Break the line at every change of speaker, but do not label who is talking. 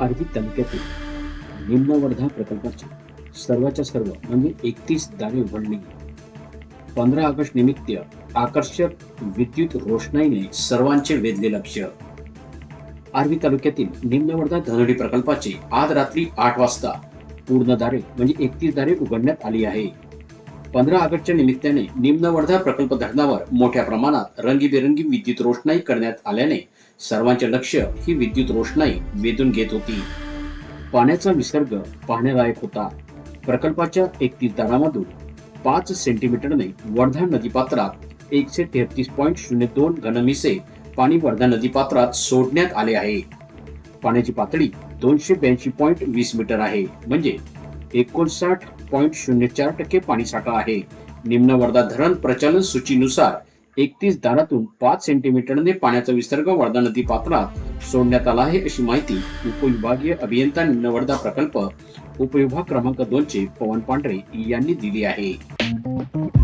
आर्वी तालुक्यातील निम्न वर्धा प्रकल्पाची सर्वाच्या सर्व म्हणजे एकतीस दारे उघडली पंधरा ऑगस्ट निमित्त आकर्षक विद्युत रोषणाईने सर्वांचे वेधले लक्ष. आर्वी तालुक्यातील निम्नवर्धा धनडी प्रकल्पाची आज रात्री आठ वाजता पूर्ण दारे म्हणजे एकतीस दारे उघडण्यात आली आहे. पंधरा ऑगस्टच्या निमित्ताने निम्न वर्धा प्रकल्प धरणावर मोठ्या प्रमाणात रंगीबेरंगी विद्युत रोषणाई करण्यात आल्याने सर्वांचे लक्ष ही विद्युत रोषणाई वेधून घेत होती. पाण्याचा विसर्ग पाहण्यालायक होता. प्रकल्पाच्या एकतीस दारामधून पाच सेंटीमीटरने वर्धा नदीपात्रात एकशे तेहतीस पॉईंट शून्य दोन घनमिसे पाणी वर्धा नदीपात्रात सोडण्यात आले आहे. पाण्याची पातळी दोनशे ब्याऐंशी पॉईंट वीस मीटर आहे. म्हणजे एकोणसाठ पॉईंट शून्य चार टक्के पाणीसाठा आहे. निम्न वर्धा धरण प्रचलन सूचीनुसार एकतीस दारातून पाच सेंटीमीटरने पाण्याचा विसर्ग वर्धा नदी पात्रात सोडण्यात आला आहे अशी माहिती उपविभागीय अभियंता निम्न वर्धा प्रकल्प उपविभाग क्रमांक दोनचे पवन पांढरे यांनी दिली आहे.